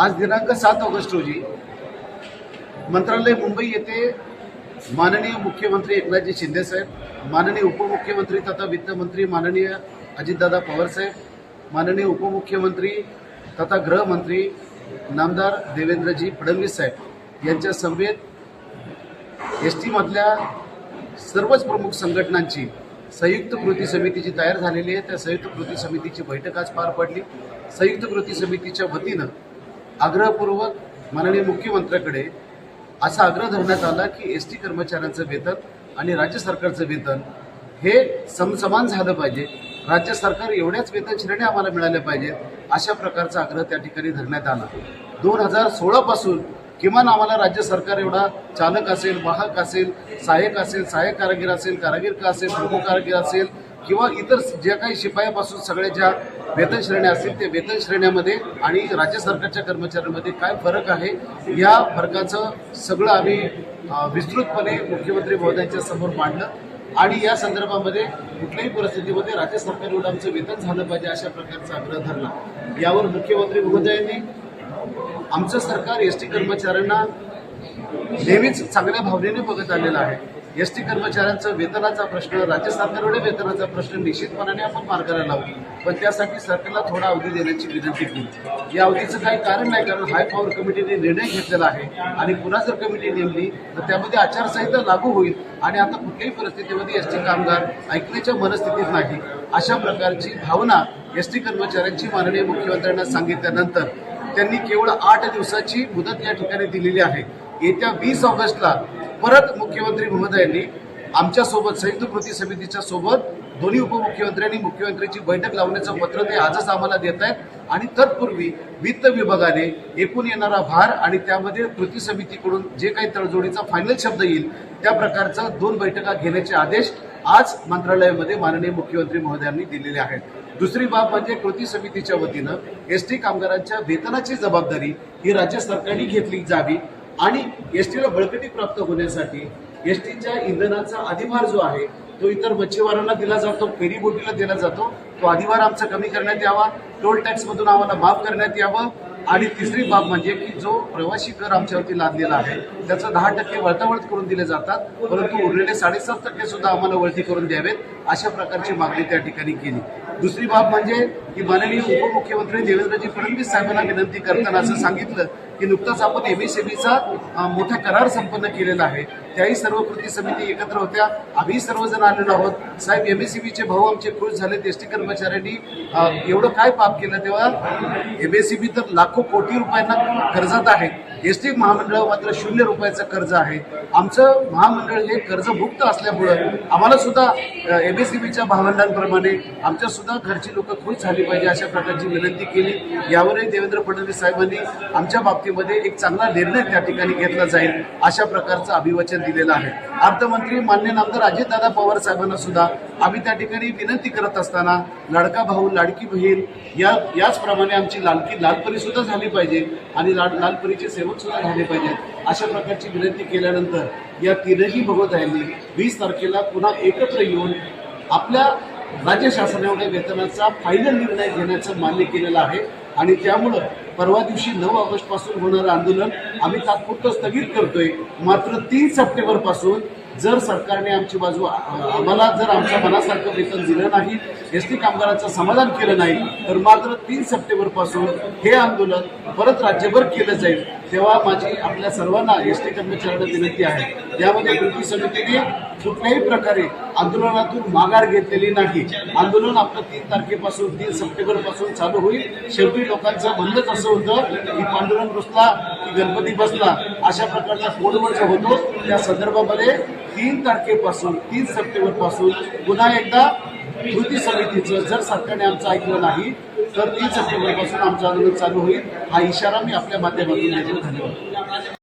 आज दिनांक सात ऑगस्ट रोजी मंत्रालय मुंबई येथे माननीय मुख्यमंत्री एकनाथजी शिंदेसाहेब माननीय उपमुख्यमंत्री तथा वित्तमंत्री माननीय अजितदादा पवारसाहेब माननीय उपमुख्यमंत्री तथा गृहमंत्री नामदार देवेंद्रजी फडणवीस साहेब यांच्या समवेत एस टीमधल्या सर्वच प्रमुख संघटनांची संयुक्त कृती समिती जी तयार झालेली आहे. त्या संयुक्त कृती समितीची बैठक आज पार पडली. संयुक्त कृती समितीच्या वतीनं आग्रहपूर्वक माननीय मुख्यमंत्र्याकडे असा आग्रह धरण्यात आला की एस टी कर्मचाऱ्यांचं वेतन आणि राज्य सरकारचं वेतन हे समसमान झालं पाहिजे. राज्य सरकार एवढ्याच वेतन श्रेणी आम्हाला मिळाल्या पाहिजेत अशा प्रकारचा आग्रह त्या ठिकाणी धरण्यात आला. दोन हजार सोळापासून किमान आम्हाला राज्य सरकार एवढा चालक असेल वाहक असेल सहाय्यक असेल सहाय्यक कारागीर असेल कारागीर का असेल प्रमुख कारागीर असेल किंवा इतर ज्या काही शिपायापासून सगळ्या ज्या वेतन श्रेण्या असतील त्या वेतन श्रेण्यामध्ये आणि राज्य सरकारच्या कर्मचाऱ्यांमध्ये काय फरक आहे या फरकाचं सगळं आम्ही विस्तृतपणे मुख्यमंत्री महोदयांच्या समोर मांडलं. आणि या संदर्भामध्ये कुठल्याही परिस्थितीमध्ये राज्य सरकार एवढं आमचं वेतन झालं पाहिजे अशा प्रकारचा आग्रह धरला. यावर मुख्यमंत्री महोदयांनी आमचं सरकार एस टी कर्मचाऱ्यांना नेहमीच चांगल्या भावनेने बघत आलेलं आहे. एस टी कर्मचाऱ्यांचा वेतनाचा प्रश्न राज्य सरकारकडे वेतनाचा प्रश्न निश्चितपणाने आपण मार्गाला लावू पण त्यासाठी सरकारला थोडा अवधी देण्याची विनंती केली या अवधीचं काही कारण नाही कारण हाय पॉवर कमिटीने निर्णय घेतलेला आहे आणि पुन्हा जर कमिटी नेमली तर त्यामध्ये आचारसंहिता लागू होईल आणि आता कुठल्याही परिस्थितीमध्ये एस टी कामगार ऐकण्याच्या मनस्थितीत नाही. अशा प्रकारची भावना एस टी कर्मचाऱ्यांची माननीय मुख्यमंत्र्यांना सांगितल्यानंतर त्यांनी केवळ आठ दिवसाची मुदत या ठिकाणी दिलेली आहे. येत्या वीस ऑगस्टला परत मुख्यमंत्री महोदयांनी आमच्यासोबत संयुक्त कृती समितीच्या सोबत दोन्ही उपमुख्यमंत्र्यांनी मुख्यमंत्र्यांची बैठक लावण्याचं पत्र ते आजच आम्हाला देत आहेत. आणि तत्पूर्वी वित्त विभागाने एकूण येणारा भार आणि त्यामध्ये कृती समितीकडून जे काही तडजोडीचा फायनल शब्द येईल त्या प्रकारचा दोन बैठका घेण्याचे आदेश आज मंत्रालयामध्ये माननीय मुख्यमंत्री महोदयांनी दिलेले आहेत. दुसरी बाब म्हणजे कृती समितीच्या वतीनं एस टी कामगारांच्या वेतनाची जबाबदारी ही राज्य सरकारने घेतली जावी आणि एस टीला बळकटी प्राप्त होण्यासाठी एस टीच्या इंधनाचा अधिभार जो आहे तो इतर मच्छीमारांना दिला जातो फेरीबोटीला दिला जातो. तो अधिभार आमचा कमी करण्यात यावा टोल टॅक्स मधून आम्हाला माफ करण्यात यावं. आणि तिसरी बाब म्हणजे की जो प्रवासी कर आमच्यावरती लादलेला आहे त्याचं दहा टक्के वळतावळत करून दिले जातात परंतु उरलेले साडेसात टक्के सुद्धा आम्हाला वळती करून द्यावेत अशा प्रकारची मागणी त्या ठिकाणी केली. दुसरी बाब म्हणजे की माननीय उपमुख्यमंत्री देवेंद्रजी फडणवीस साहेबांना विनंती करताना असं सांगितलं की नुकताच आपण एमएसएबीचा मोठा करार संपन्न केलेला आहे. त्याही सर्व कृती समिती एकत्र होत्या. आम्ही सर्वजण आलेलो आहोत. साहेब एमएससीबीचे भाऊ आमचे खुश झाले. एस टी कर्मचाऱ्यांनी एवढं काय पाप केलं तेव्हा? एमएससीबी तर लाखो कोटी रुपयांना कर्जात आहे. एस टी महामंडळ मात्र शून्य रुपयाचं कर्ज आहे. आमचं महामंडळ हे कर्जमुक्त असल्यामुळं आम्हाला सुद्धा एमएससीबीच्या भावंडांप्रमाणे आमच्या सुद्धा घरची लोक खुश झाली पाहिजे अशा प्रकारची विनंती केली. यावरही देवेंद्र फडणवीस साहेबांनी आमच्या बाबतीमध्ये एक चांगला निर्णय त्या ठिकाणी घेतला जाईल अशा प्रकारचं अभिवचन दिलेलं आहे. अर्थमंत्री मान्य नामदार अजितदादा पवार साहेबांना सुद्धा आम्ही त्या ठिकाणी विनंती करत असताना लाडका भाऊ लाडकी बहीण या याचप्रमाणे आमची लालकी लालपरी सुद्धा झाली पाहिजे आणि लाल लालपरीचे सेवक सुद्धा झाले पाहिजेत. अशा प्रकारची विनंती केल्यानंतर या तीनही भगवतायांनी वीस तारखेला पुन्हा एकत्र येऊन आपल्या राज्य शासनामध्ये वेतनाचा फायनल निर्णय घेण्याचं मान्य केलेलं आहे. आणि त्यामुळं परवा दिवशी नऊ ऑगस्टपासून होणारं आंदोलन आम्ही तात्पुरतं स्थगित करतोय. मात्र तीन सप्टेंबरपासून जर सरकारने आमची बाजू आम्हाला जर आमच्या मनासारखं वेतन दिलं नाही एस टी कामगारांचं समाधान केलं नाही तर मात्र तीन सप्टेंबरपासून हे आंदोलन परत राज्यभर केलं जाईल. तेव्हा माझी आपल्या सर्वांना एस टी कर्मचाऱ्यांना विनंती आहे. यामध्ये कृती समितीने कुठल्याही प्रकारे आंदोलनातून माघार घेतलेली नाही. आंदोलन आपलं तीन तारखेपासून तीन सप्टेंबरपासून चालू होईल. शेवटी लोकांचं म्हणणंच असं होतं की पांडुरंग बसला की गणपती बसला अशा प्रकारचा फोनवर जो होतो. त्या संदर्भामध्ये तीन तारखेपासून तीन सप्टेंबरपासून पुन्हा एकदा कृती समितीचं जर सरकारने आमचं ऐकलं नाही तर तीन सप्टेंबरपासून आमचं आंदोलन चालू होईल. हा इशारा मी आपल्या माध्यमातून देतो. धन्यवाद.